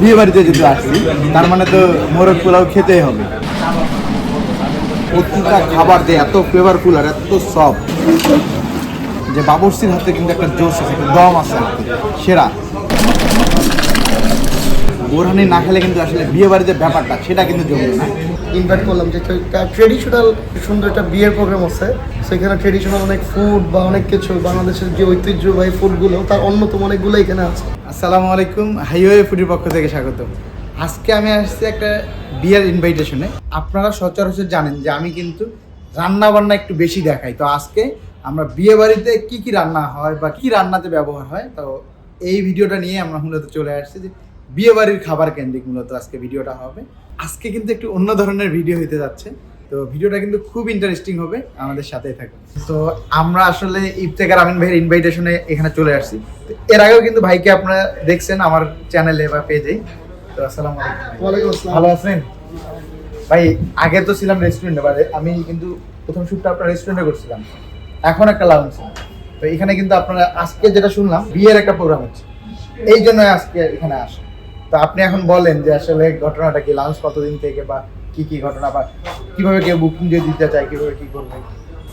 বিয়ে বাড়িতে যদি আসি তার মানে তো মোরগ পোলাও খেতেই হবে। প্রতিটা খাবার দিয়ে এত ফ্লেভারফুল আর এত সফট যে বাবরসির হাতে কিন্তু একটা জোশ আছে, একটা দম আছে সেরা। বোরহানি না খেলে কিন্তু আসলে বিয়ে বাড়িতে ব্যাপারটা, সেটা কিন্তু জমবে না। ইনভাইট করলাম যে ট্রেডিশনাল সুন্দর একটা বিয়ের প্রোগ্রাম আছে। সেখানে ট্রেডিশনাল অনেক ফুড বা অনেক কিছু, বাংলাদেশের যে ঐতিহ্যবাহী ফুডগুলো তার অন্যতম অনেকগুলো এখানে আছে। আসসালামু আলাইকুম, হাইওয়ে ফুডির পক্ষ থেকে স্বাগত আজকে আমি আসছি একটা বিয়ের ইনভাইটেশনে আপনারা সচরাচর জানেন যে আমি কিন্তু রান্না বান্না একটু বেশি দেখাই। তো আজকে আমরা বিয়ে বাড়িতে কি কি রান্না হয় বা কি রান্নাতে ব্যবহার হয়, তো এই ভিডিওটা নিয়ে আমরা মূলত চলে আসছি যে বিয়ে বাড়ির খাবার কেন্দ্রিক মূলত আজকে ভিডিওটা হবে। আজকে কিন্তু একটু অন্য ধরনের ভিডিও হতে যাচ্ছে। তো ভিডিওটা কিন্তু খুব ইন্টারেস্টিং হবে, আমাদের সাথেই থাকুন। তো আমরা আসলে ইফতেকার আমিন ভাইয়ের ইনভাইটেশনে এখানে চলে আসছি। এর আগেও কিন্তু ভাইকে আপনারা দেখছেন আমার চ্যানেলে বা পেজে তো আসসালামু আলাইকুম ওয়ালাইকুম আসসালাম। ভালো আছেন? ভাই আগে তো ছিলাম রেস্টুরেন্টে বারে আমি কিন্তু প্রথম শ্যুটটা আপনার রেস্টুরেন্টে করছিলাম। এখন একটা লাউঞ্জ তো এখানে কিন্তু আপনারা আজকে যেটা শুনলাম বিয়ের একটা প্রোগ্রাম হচ্ছে। এই জন্য আজকে এখানে আসে। তো আপনি এখন বলেন যে আসলে ঘটনাটা কি লাউঞ্জ কতদিন থেকে বা কি কি ঘটনা বা কীভাবে কেউ বুকিং দিয়ে দিতে চায় কীভাবে কি করবে?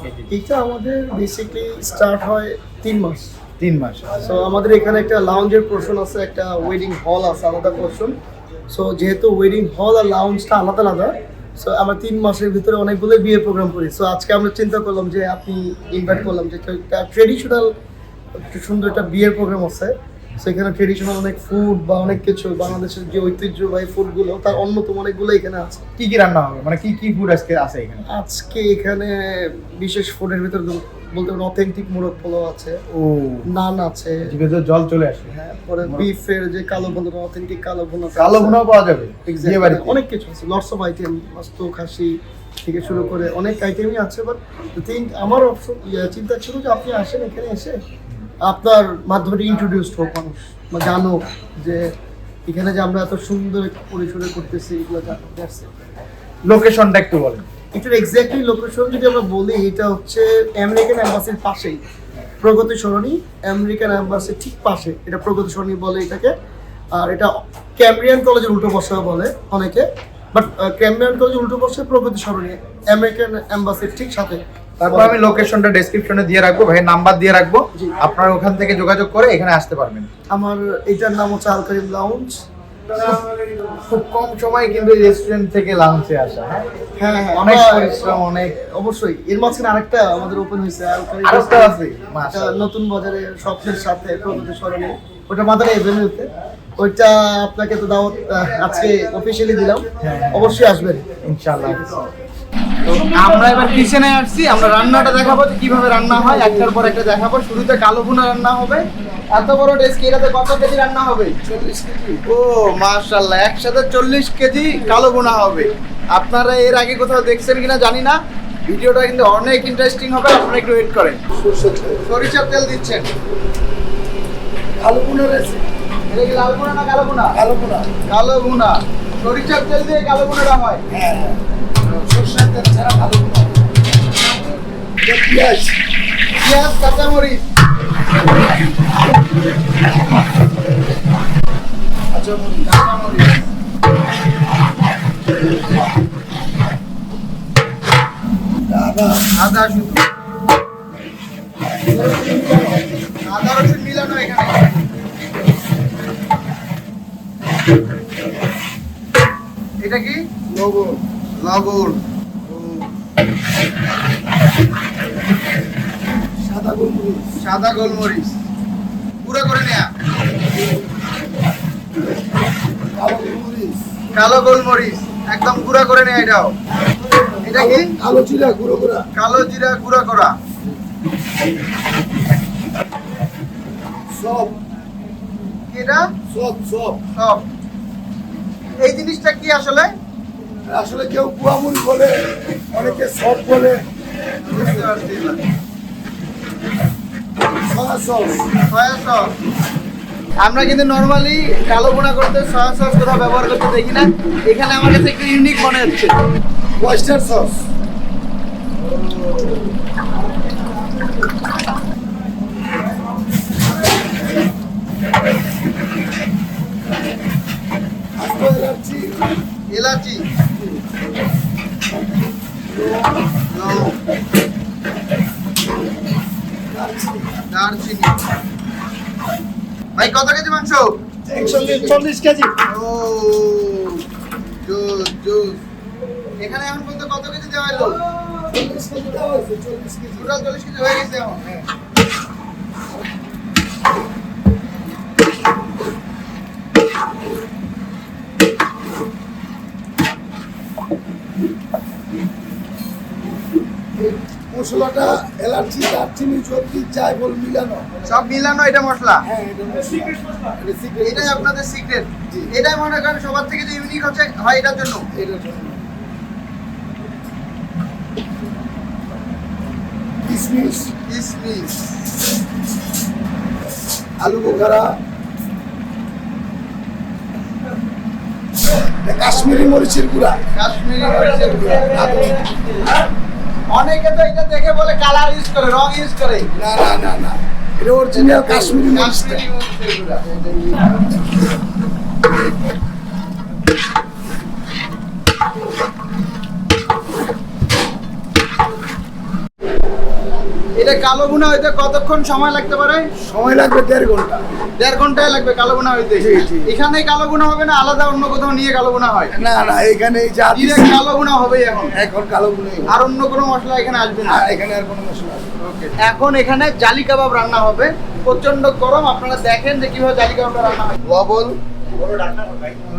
এই যে এটা আমাদের বেসিকলি স্টার্ট হয় তিন মাস। তিন মাস। সো আমাদের এখানে একটা লাউঞ্জের পোর্শন আছে একটা ওয়েডিং হল আছে আলাদা পোর্শন সো যেহেতু ওয়েডিং হল আর লাউঞ্জটা আলাদা আলাদা সো আমরা তিন মাসের ভিতরে অনেকগুলো বিয়ের প্রোগ্রাম করি। সো আজকে আমরা চিন্তা করলাম যে আপনি ইনভাইট করলাম যে ট্রেডিশনাল সুন্দর একটা বিয়ের প্রোগ্রাম আছে। সেখানে ট্রেডিশনাল অনেক ফুড বা অনেক কিছু বাংলাদেশের যে ঐতিহ্যবাহী ফুডগুলো তার অন্যতম অনেকগুলো এখানে আছে। কি কি রান্না হবে? মানে কি কি ফুড আজকে আছে এখানে? আজকে এখানে বিশেষ ফুডের ভিতরে বলতে পারেন অথেন্টিক মোরগ পোলাও আছে ও। নান আছে। জিভে জল চলে আসে। হ্যাঁ পরে বিফের যে কালো ভুনা অথেন্টিক কালো ভুনা কালো ভুনাও পাওয়া যাবে অনেক কিছু আছে লটস অফ আইটেম মাস্ত খাসি থেকে শুরু করে অনেক আইটেমই আছে বাট থিঙ্ক আমার অপশন চিন্তা ছিল যে আপনি আসেন এখানে এসে আপনার মাধ্যমে ইন্ট্রোডিউসড হোক মানুষ বা জানো যে এখানে যে আমরা এত সুন্দর পরিসরে করতেছি এগুলো জানো লোকেশনটা একটু বলেন। এটার এক্স্যাক্টলি লোকেশন যদি আমরা বলি এটা হচ্ছে আমেরিকান অ্যাম্বাসির পাশেই। প্রগতি সরণি আমেরিকান অ্যাম্বাসির ঠিক পাশে এটা প্রগতি সরণি বলে এটাকে। আর এটা ক্যামব্রিয়ান কলেজের উল্টো বসা বলে অনেকে। বাট ক্যামব্রিয়ান কলেজের উল্টো বসে প্রগতি সরণি আমেরিকান অ্যাম্বাসির ঠিক সাথে। তারপর আমি লোকেশনটা ডেসক্রিপশনে দিয়ে রাখব ভাই নাম্বার দিয়ে রাখব। আপনারা ওখান থেকে যোগাযোগ করে এখানে আসতে পারবেন। আমার এটার নাম হচ্ছে আলকারিম লাউঞ্জ খুব কম সময়ে কিন্তু রেস্টুরেন্ট থেকে লাঞ্চে আসা হ্যাঁ? হ্যাঁ হ্যাঁ। অনেক পরিশ্রম অনেক অবশ্যই। এর মাঝখানে আরেকটা আমাদের ওপেন হয়েছে আরেকটা আছে নতুন বাজারে স্বপ্নের সাথে প্রগতি স্মরণে। ওটা মাদারে এভিনিউতে। ওইটা আপনাকে তো দাওয়াত আজকে অফিসিয়ালি দিলাম। হ্যাঁ। অবশ্যই আসবেন। ইনশাআল্লাহ। তো আমরা এবার কিচেনে আসছি আমরা রান্নাটা দেখাবো যে কীভাবে রান্না হয় একটার পর একটা দেখাবো। শুরুতে কালো ভুনা রান্না হবে এত বড় ডেস্ক এটাতে কত কেজি রান্না হবে? চল্লিশ কেজি। ও মাশাল্লাহ একসাথে চল্লিশ কেজি কালো ভুনা হবে। আপনারা এর আগে কোথাও দেখছেন কিনা জানি না। ভিডিওটা কিন্তু অনেক ইন্টারেস্টিং হবে আপনারা একটু ওয়েট করেন। সরিষার তেল। দিচ্ছেন। কালো পুনো রয়েছে এটা কি লাল ভুনা না কালো ভুনা? আলু পুনো কালো ভুনা। সরিষার তেল দিয়ে কালো ভুনাটা হয়। হ্যাঁ সরষের তেল ছাড়া আলু পুনো পেঁয়াজ। কাঁচামরিচ। আদা রসুন মিলানো এখানে। এটা কি? লবণ লবণ সাদা গোলমরিচ। সাদা গোলমরিচ। পুরো করে নেয়া। কালো গোলমরিচ। একদম গুঁড়া করে নেয়া এটাও। এটা কি? কালো জিরা গুঁড়ো করা। কালো জিরা গুঁড়া করা। সব। এটা? সব সব। সব। এই জিনিসটা কি আসলে? আসলে কেউ গুয়ামুড়ি বলে অনেকে সব বলে। আমরা কিন্তু নর্মালি কালো বোনা করতে সয়া সস কোথাও ব্যবহার করতে দেখি না। এখানে আমার কাছে একটু ইউনিক মনে হচ্ছে। ওয়েস্টার সস এলাচি। এলাচি দারচিনি। ভাই কত কেজি মাংস? চল্লিশ কেজি। ও জুস জুস। এখানে এখন পর্যন্ত কত কেজি দেওয়া হলো? চল্লিশ কেজি চল্লিশ কেজি। চল্লিশ কেজি হয়ে গেছে এখন। হ্যাঁ। মশলাটা এলাচি দারচিনি চর্বি জায়ফল মিলানো। সব মিলানো এটা মশলা? হ্যাঁ এটা সিক্রেট মশলা। এটা সিক্রেট এটাই আপনাদের সিক্রেট এটাই মনে করেন সবার থেকে যে ইউনিক হচ্ছে হয় এটার জন্য। এটার জন্য। কিশমিশ কিসমিস। আলু বোখারা। কাশ্মীরি মরিচের গুঁড়া। কাশ্মীরি মরিচের গুঁড়া। অনেকে তো এটা দেখে বলে কালার ইউজ করে রং ইউজ করে। না না না না। এটা অরিজিনাল কাশ্মীরি কাশ্মীরি এটা কালো গুণা হইতে কতক্ষণ সময় লাগতে পারে? সময় লাগবে দেড় ঘণ্টা। দেড় ঘন্টায় লাগবে কালো গুণা হইতে। এখানে কালো গুণা হবে না? আলাদা অন্য কোথাও নিয়ে কালো গুণা হয়? না না এখানে কালো গুণা হবেই এখন। এখন কালো গুলো আর অন্য কোনো মশলা এখানে আসবে না? এখানে আর কোনো মশলা আছে না। এখন এখানে জালি কাবাব রান্না হবে। প্রচণ্ড গরম আপনারা দেখেন যে কীভাবে জালি কাবাবটা রান্না হয়। লবণ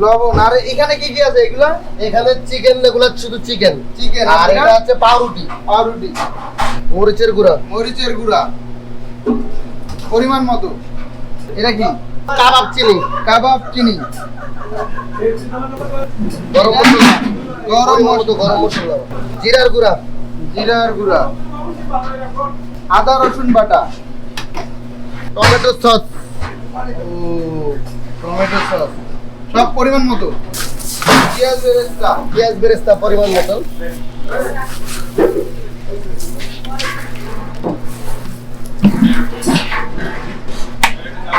লবণ। আর এখানে কি কি আছে এগুলা? এখানে চিকেন এগুলো শুধু চিকেন চিকেন আর এটা হচ্ছে পাউরুটি। পাউরুটি। মরিচের গুঁড়া। মরিচের গুঁড়া। পরিমাণ মতো। এটা কি? কাবাব চিনি। কাবাব চিনি। গরম মশলা। গরম মশলা। গরম মশলা। জিরার গুঁড়া। জিরার গুঁড়া। আদা রসুন বাটা। Tomato sauce. ও। Tomato sauce. সব পরিমাণ মতো? পেঁয়াজ বেরেস্তা পেঁয়াজ বেরেস্তা পরিমাণ মতো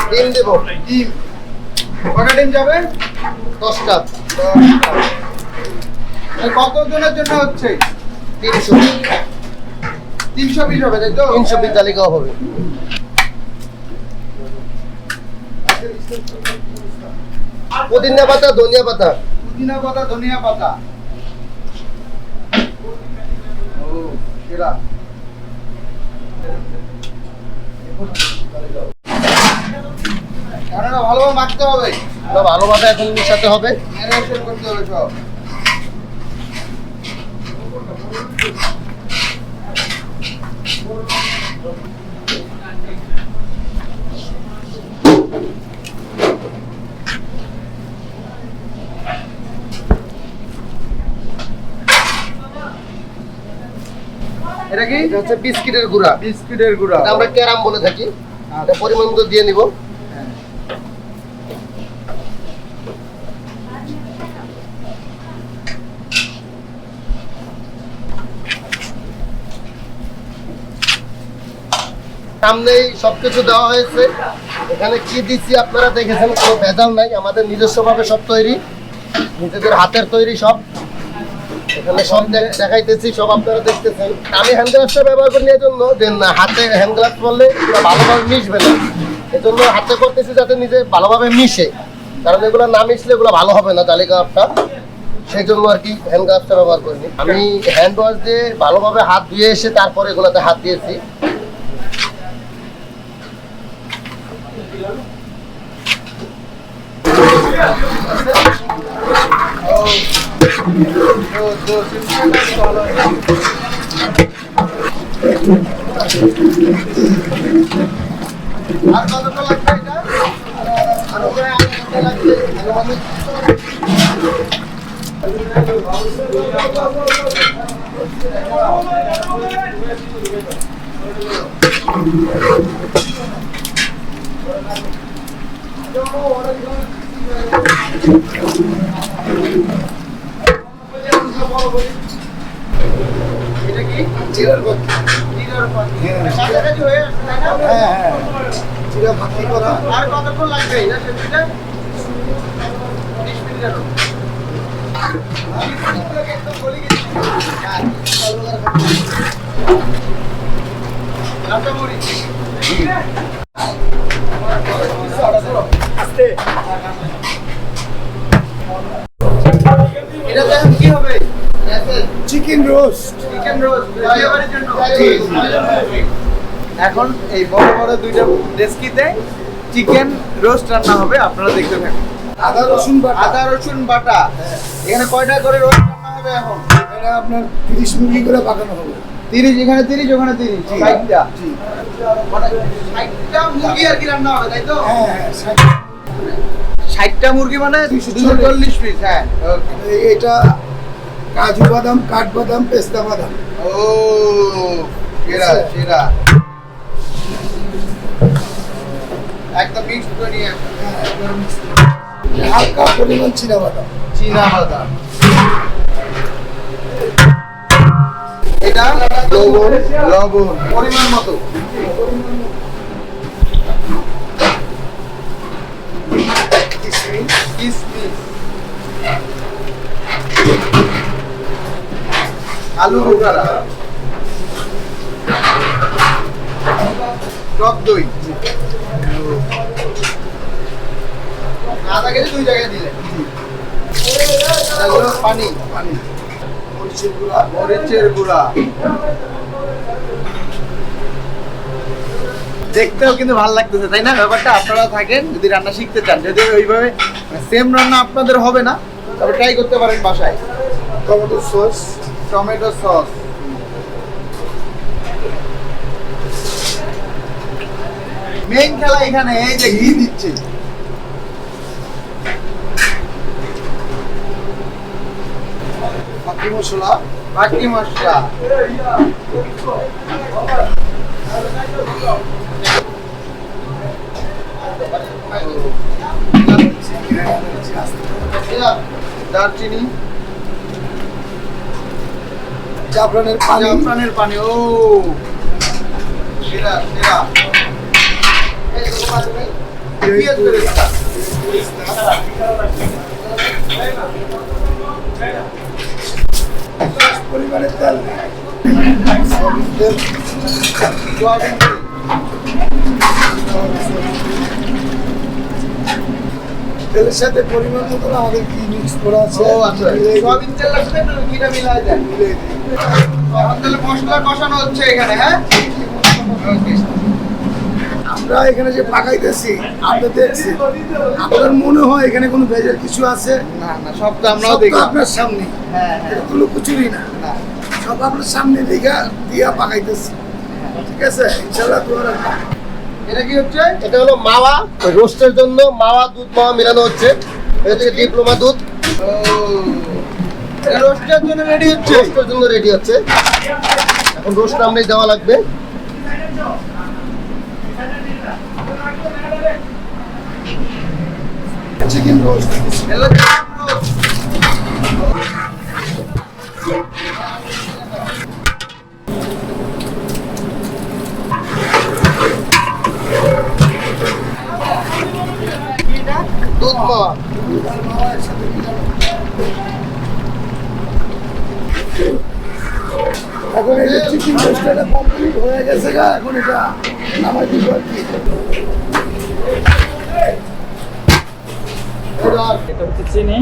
ডিম দেবো। ডিম। কটা ডিম যাবে? দশটা। আর কত জন্য হচ্ছে? তিনশো। তিনশো পিস হবে তাই তো? তিনশো পিস তালিকাও হবে। পুদিনা পাতা ধনিয়া পাতা। পুদিনা পাতা ধনিয়া পাতা। ও সেরা। ভালোভাবে মাখতে হবে। ভালোভাবে এখন মিশাতে হবে। করতে হবে সব। কি এটা হচ্ছে বিস্কিটের গুঁড়া। বিস্কুটের গুঁড়া। আমরা ক্যারাম বলে থাকি। এটা পরিমাণ মতো দিয়ে নিব। সামনেই সবকিছু দেওয়া হয়েছে। এখানে কি দিচ্ছি আপনারা দেখেছেন কোনো ভেজাল নাই। আমাদের নিজস্বভাবে সব তৈরি। নিজেদের হাতের তৈরি সব। এখানে সব দেখ- দেখাইতেছি, সব আপনারা দেখতেছেন। আমি হ্যান্ড গ্লাভসটা ব্যবহার করি এই জন্য যে হাতে হ্যান্ড গ্লাভস এগুলো ভালোভাবে মিশবে না। এজন্য হাতে করতেছি যাতে নিজে ভালোভাবে মিশে। কারণ এগুলো না মিশলে এগুলো ভালো হবে না তালিকা আপটা সেই জন্য আর কি হ্যান্ড গ্লাভসটা ব্যবহার করিনি। আমি হ্যান্ড ওয়াশ দিয়ে ভালোভাবে হাত ধুয়ে এসে তারপরে এগুলোতে হাত দিয়েছি তো তো সিস্টেমটা ভালো আর কতক্ষণ লাগবে এটা আরও আধা ঘণ্টা লাগবে আনুমানিক। এটা কি? জিরার ভর্তি জিরার পানি কাছাকাছি হয়ে আসছে তাই না? হ্যাঁ হ্যাঁ জিরা ভর্তি করা আর কতক্ষণ লাগবে এটা সেটা বিশ মিনিট এটা দেখেন কি হবে চিকেন রোস্ট চিকেন রোস্ট এখন এই বড় বড় দুইটা ডেস্কিতে চিকেন রোস্ট রান্না হবে আপনারা দেখতে থাকুন। আদা রসুন বাটা। আদা রসুন বাটা। এখানে কয়টা করে রোস্ট রান্না হবে এখন? এটা আপনার তিরিশ মুরগি করে পাকানো হবে। তিরিশ এখানে তিরিশ ওখানে তিরিশ। ষাটটা। মানে ষাটটা মুরগি আর কি রান্না হবে তাই তো? হ্যাঁ হ্যাঁ ষাট। ষাটটা মুরগি মানে দুশো চল্লিশ। পিস হ্যাঁ. এটা কাজু বাদাম কাঠবাদাম পেস্তা বাদাম। ও সেরা সেরা। একদম মিক্স করে নিয়ে আসো। হালকা পরিমাণ চীনা বাদাম। চীনা বাদাম। এটা লবণ লবণ। পরিমাণ মতো। কিসমিস। আলু বোখারা টক দই। আধা কেজি দুই জায়গায় দেখতেও কিন্তু ভালো লাগতেছে, তাই না? ব্যাপারটা আপনারা থাকেন, যদি রান্না শিখতে চান। যদি ওইভাবে সেম রান্না আপনাদের হবে না তবে ট্রাই করতে পারেন বাসায়। Tomato sauce tomato sauce. Main খেলা এখানে এই যে ঘি দিচ্ছে। বাকি মশলা? বাকি মশলা। দারচিনি। জাফরানের পানি জাফরানের পানি ও সেরা সেরা এই তো তোমার নেই? পেঁয়াজ বেরেস্তা। পরিমাণের তেল সয়াবিন তেল সোয়াবিন তেল। তেলের সাথে পরিমাণ মতো আমাদের কি মিক্স করা আছে? আচ্ছা। সোয়াবিন তেল লাগবে না? ঘিটা মিলাই দেন। এখন তাহলে মশলা কষানো হচ্ছে এখানে হ্যাঁ? আমরা এখানে যে পাকাইতেছি আপনি দেখছি। আপনার মনে হয় এখানে কোনো ভেজাল কিছু আছে? না না সব তো আমরাও দেখি। আপনার সামনে। হ্যাঁ হ্যাঁ। কোনো কুচুরি না। সব আপনার সামনে দিঘা দিয়া পাকাইতেছি। ঠিক আছে? ইনশাল্লাহ তোমার এটা কি হচ্ছে? এটা হলো মাওয়া। রোস্টের জন্য মাওয়া দুধ মাওয়া মেলানো হচ্ছে। এটা হচ্ছে ডিপ্লোমা দুধ। রোস্টের জন্য রেডি হচ্ছে। রোস্টের জন্য রেডি হচ্ছে। এখন রোস্ট আমরাই দেওয়া লাগবে। চিকেন রোস্ট এটা দুধ মাওয়া এখন এই যে চিকেন রোস্ট এটা কমপ্লিট হয়ে গেছে গা এখন এটা নামাই দিব আর কি। এটা হচ্ছে চিনি?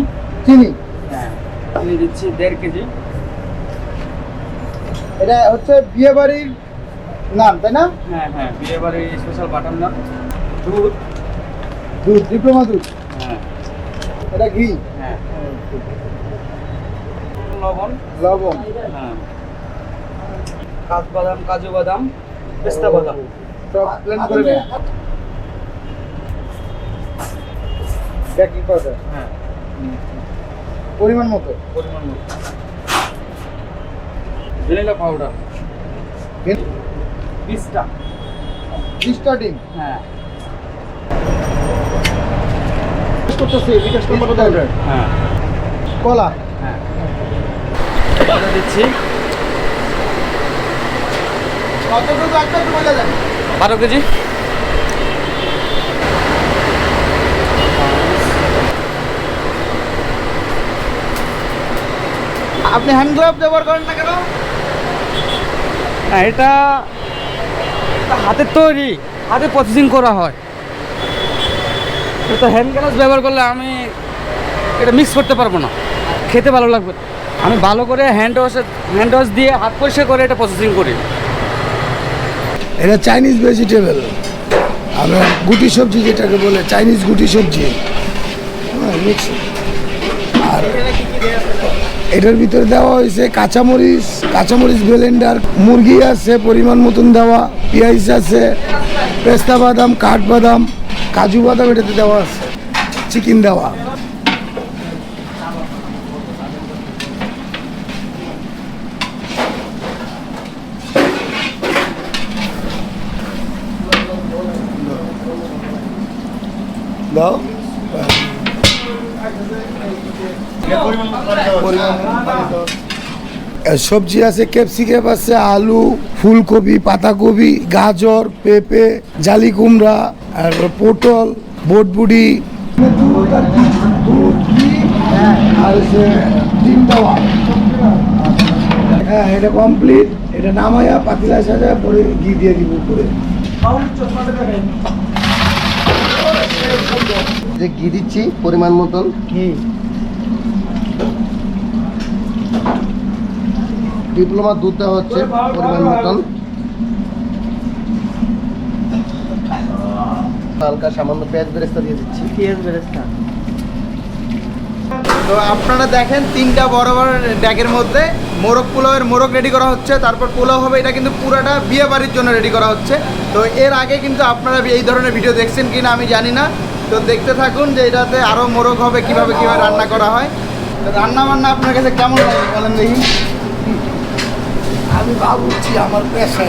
চিনি? হ্যাঁ চিনি দিচ্ছি দেড় কেজি। এটা হচ্ছে বিয়ে বাড়ির নাম তাই না? হ্যাঁ হ্যাঁ বিয়ে বাড়ির স্পেশাল বাটার নান দুধ। দুধ ডিপ্লোমা দুধ। এটা ঘি? হ্যাঁ। লবণ? লবণ। হ্যাঁ। কাজ বাদাম কাজু বাদাম পেস্তা বাদাম। সব প্লেন করে নেন বেকিং পাউডার হ্যাঁ। পরিমাণ মতো। পরিমাণ মতো। ভ্যানিলা পাউডার বিশটা। বিশটা ডিম। হ্যাঁ। করতেছে বিকাশ টমেটো পাউডার হ্যাঁ। কলা। হ্যাঁ। দিচ্ছি। কতটুকু একটা বলে দেন। বারো কেজি। আপনি হ্যান্ড গ্লাভ ব্যবহার করেন না কেন? না এটা এটা হাতের তৈরি হাতে প্রসেসিং করা হয়। তো হ্যান্ড গ্লাভস ব্যবহার করলে আমি এটা মিক্স করতে পারব না। খেতে ভালো লাগবে। আমি ভালো করে হ্যান্ড ওয়াশ হ্যান্ড ওয়াশ দিয়ে হাত পরিষ্কার করে এটা প্রসেসিং করি। এটা চাইনিজ ভেজিটেবল আমরা গুটি সবজি যেটাকে বলে চাইনিজ গুটি সবজি। হ্যাঁ মিক্স আর এটার ভিতরে দেওয়া হয়েছে কাঁচামরিচ কাঁচামরিচ ব্লেন্ডার মুরগি আছে পরিমাণ মতন দেওয়া, পেঁয়াজ আছে, পেস্তা বাদাম কাঠবাদাম কাজু বাদাম এটাতে দেওয়া আছে চিকেন দেওয়া। দাও। সবজি আছে ক্যাপসিকাম আছে আলু ফুলকপি পাতাকপি গাজর পেঁপে জালি কুমড়া আর পটল বটবুড়ি আর ঘি ঘি ডিম দেওয়া হ্যাঁ এটা কমপ্লিট এটা নামায়া পাতিলা সাজা পরে ঘি দিয়ে দিব উপরে। যে ঘি দিচ্ছি পরিমাণ মতন। ডিপ্লোমা দুধ দেওয়া হচ্ছে পরিমাণ মতন। হালকা সামান্য পেঁয়াজ বেরেস্তা দিয়ে দিচ্ছি। পেঁয়াজ বেরেস্তা। তো আপনারা দেখেন তিনটা বড় বড় ড্যাগের মধ্যে মোরগ পোলাওয়ের মোরগ রেডি করা হচ্ছে তারপর পোলাও হবে এটা কিন্তু পুরাটা বিয়ে বাড়ির জন্য রেডি করা হচ্ছে। তো এর আগে কিন্তু আপনারা এই ধরনের ভিডিও দেখছেন কি না আমি জানি না। তো দেখতে থাকুন যে এটাতে আরও মোরগ হবে কীভাবে কীভাবে রান্না করা হয়। তো রান্না বান্না আপনার কাছে কেমন লাগে বলেন দেখি। আমি ভাবছি আমার পেশা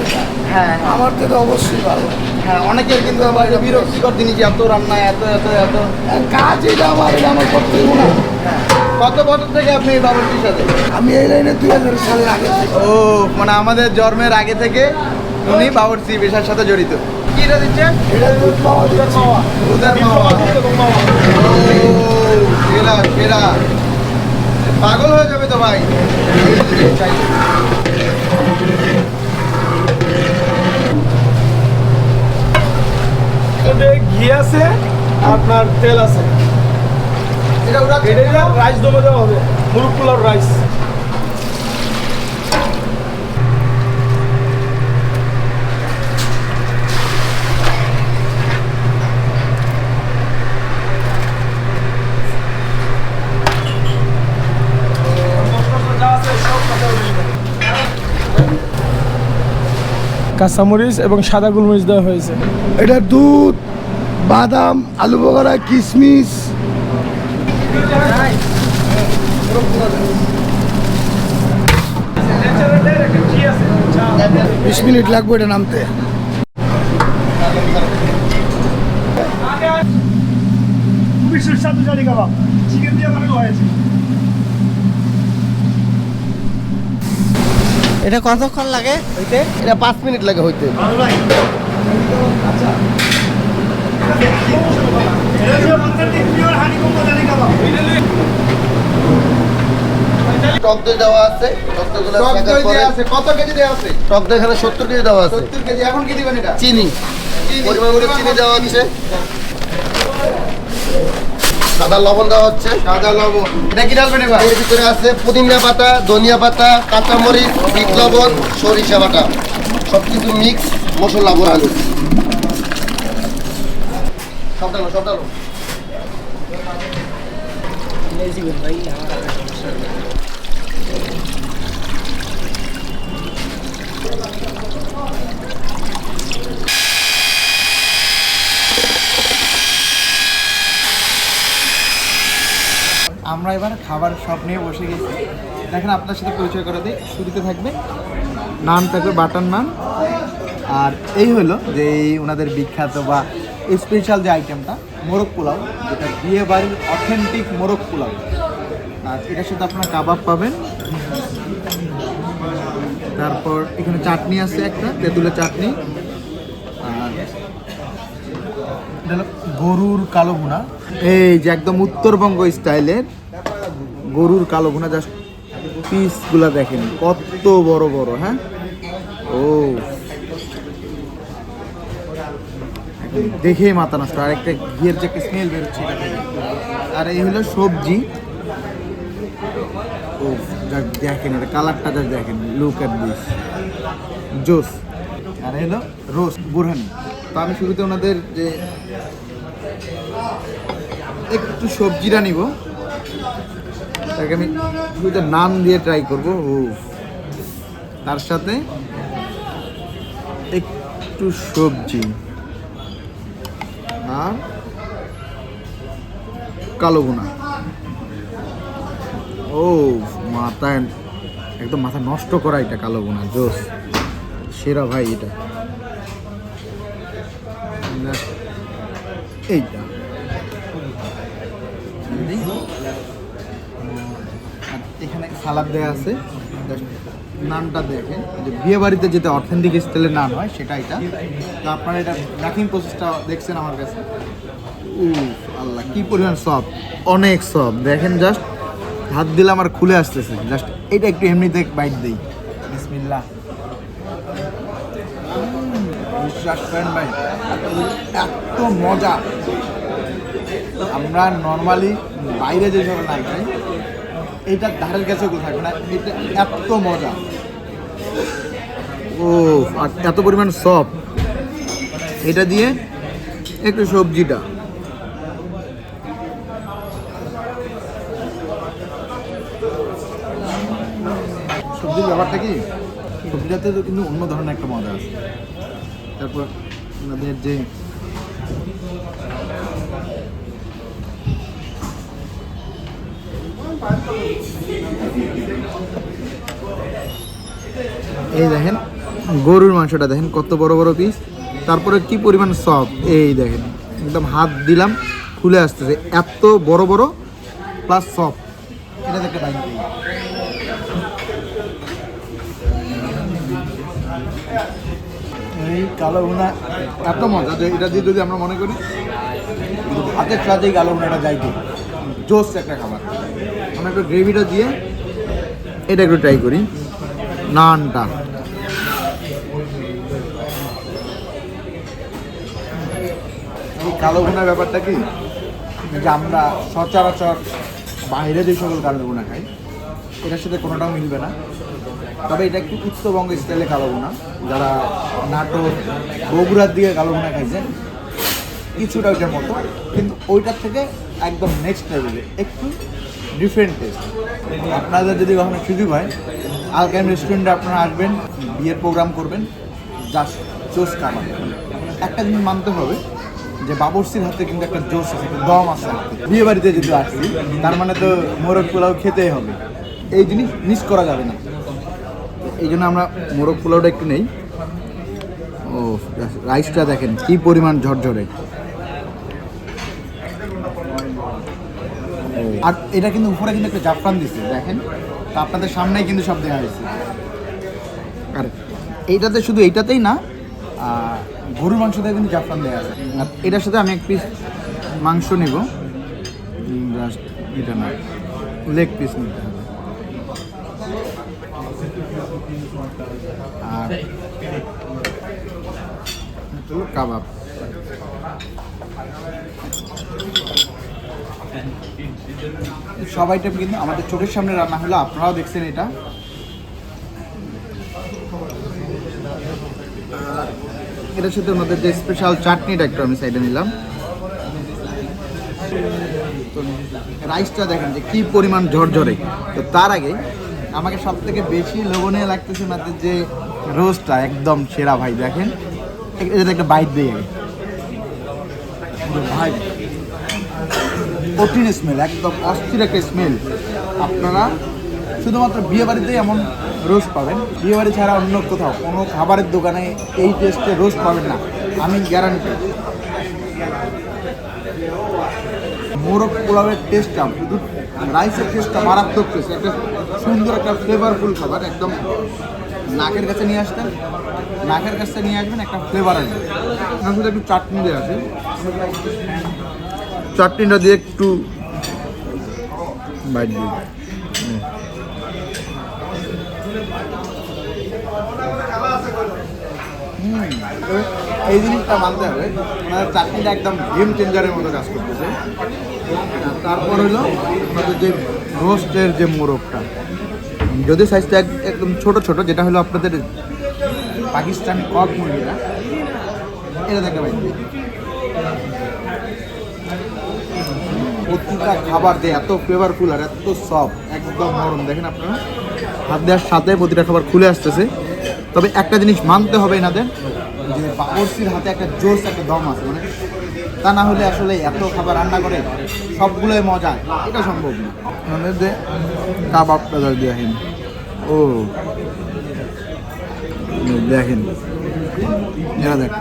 হ্যাঁ। আমার তো অবশ্যই ভালো। হ্যাঁ অনেকের কিন্তু আবার বিরক্তিকর জিনিস এত রান্না এত এত এত। কাজ এটা আমার এটা আমার করতে না। কত বছর থেকে আপনি এই সাথে? আমি এই লাইনে দুই হাজার সালের আগে ও মানে আমাদের জন্মের আগে থেকে উনি বাবুর্চি পেশার সাথে জড়িত। দিচ্ছি পাগল হয়ে যাবে তো ভাই। ওতে ঘি আছে আপনার তেল আছে। এটা রাইস দমে দেওয়া হবে মুরগ পোলার রাইস। কাঁচামরিচ এবং সাদা গোলমরিচ দেওয়া হয়েছে। এটা দুধ বাদাম আলু বগরা কিশমিশ। বিশ মিনিট লাগবে এটা নামতে। খুবই সুস্বাদু জানি কাবাব চিকেন দিয়ে বানানো হয়েছে। এটা কতক্ষণ লাগে হইতে? এটা পাঁচ মিনিট লাগে হইতে। টক দই দেওয়া আছে আছে কত কেজি দেওয়া আছে? টক দই এখানে সত্তর কেজি দেওয়া আছে। সত্তর কেজি এখন কি দিবেন এটা? চিনি। পরিমাণ চিনি দেওয়া হচ্ছে সাদা লবণ দেওয়া হচ্ছে। সাদা লবণ। এটা কি ডালবেন এবার? এর ভিতরে আছে পুদিনা পাতা ধনিয়া পাতা কাঁচামরিচ বিট লবণ সরিষা বাটা। সব কিছু মিক্স মশলা আলু সব ডালো সব ডালো আমরা এবার খাবার সব নিয়ে বসে গেছি। দেখেন, আপনার সাথে পরিচয় করে দিই শুরুতে থাকবে নান থাকবে বাটার নান। আর এই হলো যে এই ওনাদের বিখ্যাত বা স্পেশাল যে আইটেমটা মোরগ পোলাও, যেটা বিয়ে বাড়ির অথেন্টিক মোরগ পোলাও। আর এটার সাথে আপনারা কাবাব পাবেন। তারপর এখানে চাটনি আছে একটা, তেঁতুলের চাটনি। আর গরুর কালো ভুনা। এই যে একদম উত্তরবঙ্গ স্টাইলের গরুর কালো ভুনা জাস্ট পিসগুলা দেখেন, কত বড় বড় হ্যাঁ? ও। দেখেই মাথা নষ্ট, আর একটা ঘিয়ের যে একটা স্মেল বেরোচ্ছে আর এই হলো সবজি। ও, যাক, দেখেন এটা, কালারটা যা দেখেন লুক অ্যাট দিস জোস। আর হলো রোস্ট বুরহানি। তো আমি শুরুতে ওনাদের যে একটু সবজিটা নিব। তাকে আমি শুরুতে নান দিয়ে ট্রাই করব। তার সাথে একটু সবজি। আর কালো গুনা ও মাথায় একদম মাথা নষ্ট করা এটা কালো গুনা জোস। সেরা ভাই এটা। এইটা আর এখানে সালাদ দেওয়া আছে। নানটা দেখেন। যে বিয়ে বাড়িতে যেটা অথেন্টিক স্টাইলের নান হয়, সেটা এটা। তো আপনারা এটা মেকিং প্রসেসটা দেখছেন আমার কাছে। উ আল্লাহ, কি পরিমাণ সফট অনেক সফট দেখেন জাস্ট, হাত দিলে আমার খুলে আসতেছে। জাস্ট এটা একটু এমনিতে বাইট দিই। বিসমিল্লাহ। বিশ্বাস করেন ভাই, এত মজা। আমরা নর্মালি বাইরে যে সব না খাই এইটার ধারের কাছে কেউ থাকবে না এটা এত মজা। ও আর এত পরিমাণ সফট এটা দিয়ে একটু সবজিটা। সবজির ব্যাপারটা কি? সবজিটাতে কিন্তু অন্য ধরনের একটা মজা আছে। তারপর ওনাদের যে এই দেখেন, গরুর মাংসটা দেখেন, কত বড় বড় পিস তারপরে কি পরিমাণ সফট এই দেখেন, একদম হাত দিলাম, খুলে আসতেছে। এত বড় বড় প্লাস সফট এটা দেখে বাইক এই কালো এত মজা যে এটা দিয়ে যদি আমরা মনে করি, হাতের সাথেই কালো ভুনাটা যাইতে। জোস একটা খাবার। আমরা একটু গ্রেভিটা দিয়ে এটা একটু ট্রাই করি। নানটা। কালো ভুনার ব্যাপারটা কি? যে আমরা সচরাচর বাইরে যে সকল কালো ভুনা খাই, এটার সাথে কোনোটাও মিলবে না। তবে এটা একটু উত্তরবঙ্গ স্টাইলে কালো ভুনা। যারা নাটোর, বগুড়ার দিকে কালো ভুনা খাইছেন কিছুটা ওইটার মতো, কিন্তু ওইটার থেকে একদম নেক্সট লেভেলে একটু ডিফারেন্ট টেস্ট আপনাদের যদি কখনো সুযোগ হয় আলকাইম রেস্টুরেন্টে আপনারা আসবেন, বিয়ের প্রোগ্রাম করবেন জাস্ট জোস খাবার একটা জিনিস মানতে হবে, যে বাবরসির হাতে কিন্তু একটা জোস আছে দম আছে। বিয়ে বাড়িতে যদি আসছি, তার মানে তো মোরগ পোলাও খেতেই হবে। এই জিনিস মিস করা যাবে না। এই জন্য আমরা মোরগ পোলাওটা একটু নেই। ও রাইসটা দেখেন, কি পরিমাণ ঝরঝরে। আর এটা কিন্তু উপরে কিন্তু একটা জাফরান দিচ্ছে দেখেন। তো আপনাদের সামনেই কিন্তু সব দেওয়া হয়েছে। আর এইটাতে শুধু এইটাতেই না গরুর মাংসতে কিন্তু জাফরান দেওয়া আছে। আর এটার সাথে আমি এক পিস মাংস নেব। জাস্ট এটা না লেগ পিস নিতে হবে। আর কাবাব। সব আইটেম কিন্তু আমাদের চোখের সামনে রান্না হলো, আপনারাও দেখছেন এটা। এটার সাথে ওনাদের যে স্পেশাল চাটনিটা একটু আমি সাইডে নিলাম। রাইসটা দেখেন যে কি পরিমাণ ঝরঝরে। তো তার আগে আমাকে সব থেকে বেশি লোভনীয় লাগতেছে ওনাদের যে রোস্টটা একদম সেরা ভাই, দেখেন। এটা একটা বাইট দিয়ে ভাই কঠিন স্মেল একদম অস্থির একটা স্মেল আপনারা শুধুমাত্র বিয়ে বাড়িতেই এমন রোস্ট পাবেন। বিয়ে বাড়ি ছাড়া অন্য কোথাও, কোনো খাবারের দোকানে এই টেস্টে রোস্ট পাবেন না। আমি গ্যারান্টি মোরগ পোলাওয়ের টেস্টটা শুধু রাইসের টেস্টটা মারাত্মক টেস্ট একটা সুন্দর একটা ফ্লেভারফুল খাবার, একদম নাকের কাছে নিয়ে আসতেন। নাকের কাছে নিয়ে আসবেন, একটা ফ্লেভার আসবে শুধু একটু চাটনি দেওয়া আছে। চাটনিটা দিয়ে একটু এই জিনিসটা মানতে হবে। ওনাদের চাটনিটা একদম গেম চেঞ্জারের মতো কাজ করতেছে। তারপর হলো আমাদের যে রোস্টের যে মোরগটা, যদি সাইজটা এক- একদম ছোট ছোট, যেটা হলো আপনাদের পাকিস্তানি কক মুরগিটা, এটা দেখতে পাই প্রতিটা খাবার যে এত ফ্লেভারফুল আর এত সফট একদম নরম। দেখেন আপনারা, হাত দেওয়ার সাথে প্রতিটা খাবার খুলে আসতেছে। তবে একটা জিনিস মানতে হবে এনাদের, যে বাবরসির হাতে একটা জোস, একটা দম আছে মানে তা না হলে আসলে এত খাবার রান্না করে সবগুলোই মজা, এটা সম্ভব না। মানে যে কাবাবটা ধর দেখেন ও, দেখেন। এরা দেখ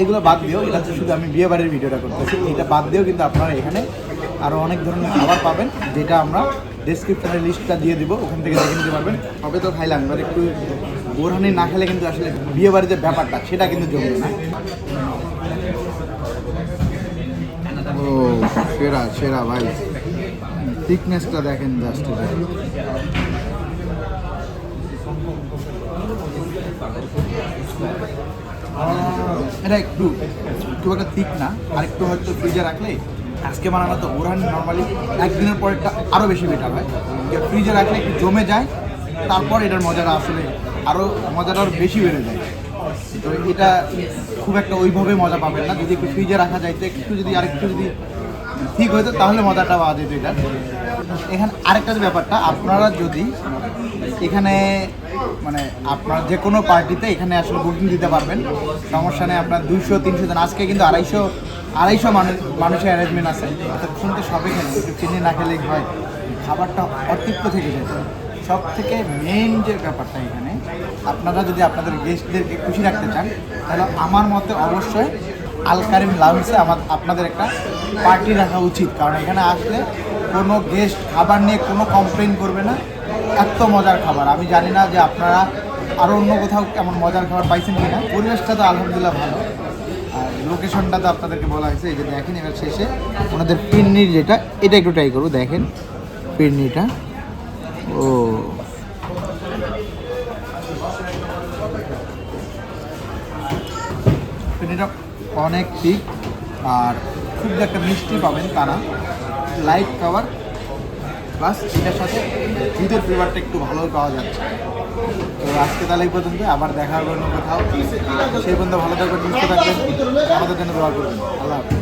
এগুলো বাদ দিয়েও এটা হচ্ছে শুধু আমি বিয়ে বাড়ির ভিডিওটা করতেছি। এটা বাদ দিয়েও কিন্তু আপনারা এখানে আরও অনেক ধরনের খাবার পাবেন, যেটা আমরা ডেসক্রিপশনে লিস্টটা দিয়ে দিব, ওখান থেকে দেখে নিতে পারবেন। তবে তো খাইলাম, এবার একটু বোরহানি না খেলে কিন্তু আসলে বিয়ে বাড়ির যে ব্যাপারটা, সেটা কিন্তু জমবে না। ও, সেরা সেরা ভাই। থিকনেসটা দেখেন জাস্ট এটা একটু খুব একটা ঠিক না আর একটু হয়তো ফ্রিজে রাখলে আজকে বানানো তো ওরান নর্মালি একদিনের পরেরটা আরও বেশি বেটার হয়। ফ্রিজে রাখলে একটু জমে যায়, তারপর এটার মজাটা আসলে আরও মজাটা আরও বেশি বেড়ে যায়। তো এটা খুব একটা ওইভাবে মজা পাবেন না। যদি একটু ফ্রিজে রাখা যায়, তো একটু যদি আরেকটু যদি ঠিক হতো তাহলে মজাটা পাওয়া যেত এটা। এখানে আরেকটা ব্যাপারটা, আপনারা যদি এখানে মানে আপনার যে কোনো পার্টিতে এখানে আসলে বুকিং দিতে পারবেন। সমস্যা নেই, আপনার দুইশো, তিনশো জন। আজকে কিন্তু আড়াইশো আড়াইশো মানুষ, মানুষের অ্যারেঞ্জমেন্ট আছে। অর্থাৎ শুনতে সবই খেলে একটু চিনি না খেলেই হয়। খাবারটা অতৃপ্ত থেকে যেত সব থেকে মেইন যে ব্যাপারটা এখানে, আপনারা যদি আপনাদের গেস্টদেরকে খুশি রাখতে চান, তাহলে আমার মতে অবশ্যই আলকারিম লাউন্সে আমার, আপনাদের একটা পার্টি রাখা উচিত। কারণ এখানে আসলে কোনো গেস্ট খাবার নিয়ে কোনো কমপ্লেন করবে না। এত মজার খাবার। আমি জানি না যে আপনারা আরও অন্য কোথাও কেমন মজার খাবার পাইছেন কিনা। পরিবেশটা তো আলহামদুলিল্লাহ ভালো। আর লোকেশনটা তো আপনাদেরকে বলা হয়েছে, এই যে দেখেন এবার শেষে ওনাদের পিন্নির যেটা, এটা একটু ট্রাই করব, দেখেন পিন্নিটা। ও। পিন্নিটা অনেক ঠিক আর খুব একটা মিষ্টি পাবেন তারা। লাইট খাবার প্লাস এটার সাথে দুধের ফ্লেভারটা একটু ভালো পাওয়া যাচ্ছে। তো আজকে তাহলে এই পর্যন্ত আবার দেখা হবে অন্য কোথাও। সেই পর্যন্ত ভালো থাকবেন, সুস্থ থাকবেন। আমাদের জন্য দোয়া করবেন। আল্লাহ হাফেজ।